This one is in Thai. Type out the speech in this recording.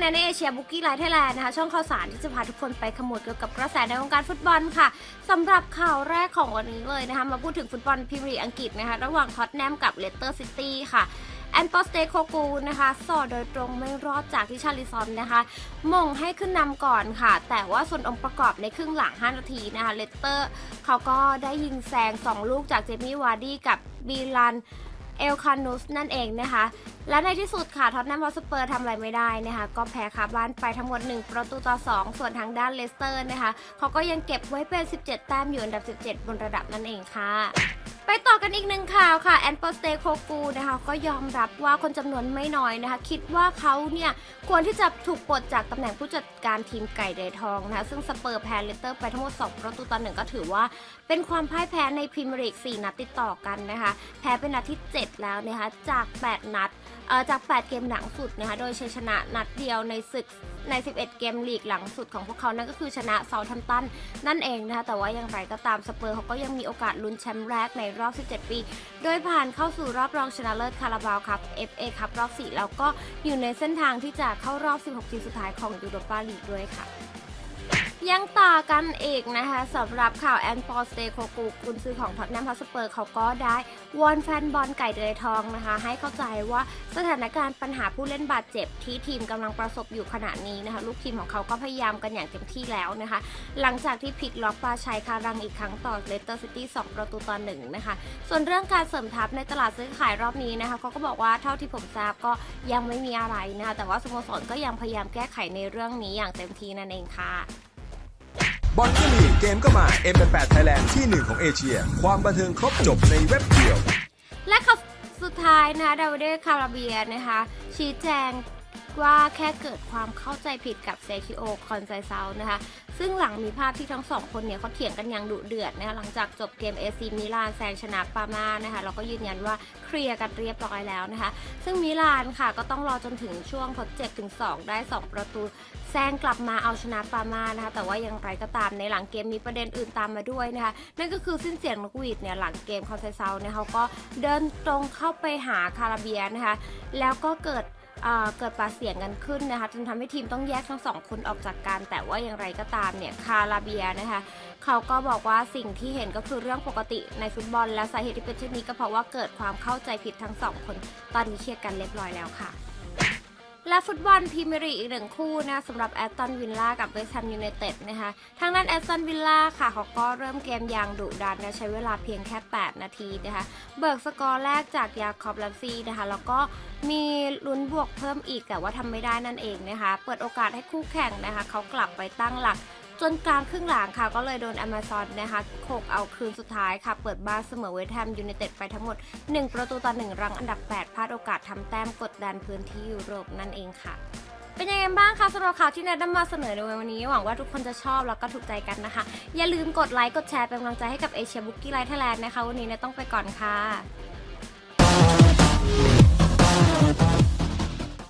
ในเอเชียบุกี้ไลท์ไทยแลนด์นะคะช่องข่าวสารที่จะพาทุกคนไปขมวดเกี่ยวกับกระแสในวงการฟุตบอลค่ะสำหรับข่าวแรกของวันนี้เลยนะคะมาพูดถึงฟุตบอลพรีเมียร์อังกฤษนะคะระหว่างท็อตแนมกับเลสเตอร์ซิตี้ค่ะแอนปอสเตโคกูนะคะสอดโดยตรงไม่รอดจากที่ชาลิซอนนะคะมงให้ขึ้นนำก่อนค่ะ แต่ว่าส่วนองค์ประกอบในครึ่งหลัง 5 นาทีนะคะเลสเตอร์ เขาก็ได้ยิงแซง 2 ลูกจากเจมี่วาร์ดี้กับบีลัน เอลคานุสนั่นเองนะคะ และในที่สุดค่ะท็อตแนมฮอสเปอร์ทำอะไรไม่ได้นะคะก็แพ้คาบ้านไปทั้งหมด 1 ประตูต่อ 2 ส่วนทางด้านเลสเตอร์นะคะเขาก็ยังเก็บไว้เป็น 17 แต้มอยู่อันดับ 17 บนระดับนั่นเองค่ะไปต่อกันอีกหนึ่งข่าวค่ะแอนโปสเตโคกูนะคะก็ยอมรับว่าคนจำนวนไม่น้อยนะคะ คิดว่าเขาเนี่ยควรที่จะถูกปลดจากตำแหน่งผู้จัดการทีมไก่เดทองนะคะซึ่งสเปอร์แพ้เลสเตอร์ไปทั้งหมด 2 ประตูต่อหนึ่งก็ถือว่า เป็นความพ่ายแพ้ในพรีเมียร์ลีก4นัดติดต่อกันนะคะ แพ้เป็นนัดที่ 7แล้วนะคะจาก 8 นัดจาก 8 เกมหลังสุดนะคะโดยชัยชนะนัดเดียวในศึกใน 11 เกมลีกหลังสุดของพวกเขานั่นก็คือชนะเซาทัมตันนั่นเองนะคะแต่ว่าอย่างไรก็ตามสเปอร์เขาก็ยังมีโอกาสลุ้นแชมป์แรกในรอบ 17 ปี โดยผ่านเข้าสู่รอบรองชนะเลิศคาราบาวครับ FA ครับรอบ 4 แล้วก็อยู่ในเส้นทางที่จะเข้ารอบ 16 ทีมสุดท้ายของยูโรปาลีกด้วยค่ะ ยังต่อกันอีกนะคะสำหรับข่าวแอนปอสเตโคกูกุนซือของท็อตแนมฮอสเปอร์เขาก็ได้วอนแฟนบอลไก่เดือยทองนะคะ ให้เข้าใจว่าสถานการณ์ปัญหาผู้เล่นบาดเจ็บที่ทีมกำลังประสบอยู่ขณะนี้นะคะ ลูกทีมของเขาก็พยายามกันอย่างเต็มที่แล้วนะคะ หลังจากที่พลิกล็อกปลาชัยคารังอีกครั้งต่อเลสเตอร์ซิตี้2ประตูต่อหนึ่งนะคะ ส่วนเรื่องการเสริมทัพในตลาดซื้อขายรอบนี้นะคะเขาก็บอกว่าเท่าที่ผมทราบก็ยังไม่มีอะไรนะคะแต่ว่าสโมสรก็ยังพยายามแก้ไขในเรื่องนี้อย่างเต็มที่นั่นเองค่ะ บอลก็มีเกมก็มา M8 Thailand ที่หนึ่งของเอเชีย ความบันเทิงครบจบในเว็บเดียว และข่าวสุดท้ายนะคะดาวเดคาราเบียนะคะชี้แจง ว่าแค่เกิดความเข้าใจผิดกับเซคิโอคอนไซเซานะคะ ซึ่งหลังมีภาพที่ทั้งสองคนเนี่ยเขาเถียงกันอย่างดุเดือดนะคะหลังจากจบเกมเอซีมิลานแซงชนะปามานะคะเราก็ยืนยันว่าเคลียร์กันเรียบร้อยแล้วนะคะ ซึ่งมิลานค่ะก็ต้องรอจนถึงช่วงทดเจ็บถึง 2 ได้ 2 ประตูแซงกลับมาเอาชนะปามานะคะ แต่ว่าอย่างไรก็ตามในหลังเกมมีประเด็นอื่นตามมาด้วยนะคะ นั่นก็คือสิ้นเสียงนกหวีดเนี่ยหลังเกมคอนไซเซาเนี่ยเขาก็เดินตรงเข้าไปหาคาราเบียนะคะ แล้วก็เกิด เกิดปากเสียงกันขึ้นนะคะจนทำให้ทีมต้องแยกทั้งสองคนออกจากกัน แต่ว่าอย่างไรก็ตามเนี่ยคาราเบียนะคะเขาก็บอกว่าสิ่งที่เห็นก็คือเรื่องปกติในฟุตบอล และสาเหตุที่เป็นเช่นนี้ก็เพราะว่าเกิดความเข้าใจผิดทั้งสองคน ตอนนี้เคลียร์กันเรียบร้อยแล้วค่ะ และฟุตบอลพรีเมียร์ลีกอีกหนึ่งคู่นะสำหรับแอตตันวิลล่ากับเวสต์แฮมยูไนเต็ดนะคะทางด้านแอตตันวิลล่าค่ะเขาก็เริ่มเกมอย่างดุดันนะใช้เวลาเพียงแค่ 8 นาทีนะคะเบิกสกอร์แรกจากยาคอบลัมซีนะคะแล้วก็มีลุ้นบวกเพิ่มอีกแต่ว่าทำไม่ได้นั่นเองนะคะเปิดโอกาสให้คู่แข่งนะคะเขากลับไปตั้งหลัก จนกลางครึ่งหลังค่ะ ก็เลยโดน Amazon นะคะโขกเอาคืนสุดท้ายค่ะ เปิดบ้านเสมอเวสต์แฮมยูไนเต็ดไปทั้งหมด 1 ประตูต่อ1รังอันดับ 8พลาดโอกาสทำแต้มกดดันพื้นที่ยุโรปนั่นเองค่ะ เป็นยังไงบ้างคะสำหรับข่าวที่แนทนำมาเสนอในวันนี้ หวังว่าทุกคนจะชอบแล้วก็ถูกใจกันนะคะ อย่าลืมกดไลค์กดแชร์เป็นกำลังใจให้กับเอเชียบุกกี้ไลท์ไทยแลนด์นะคะวันนี้เนทต้องไปก่อนค่ะ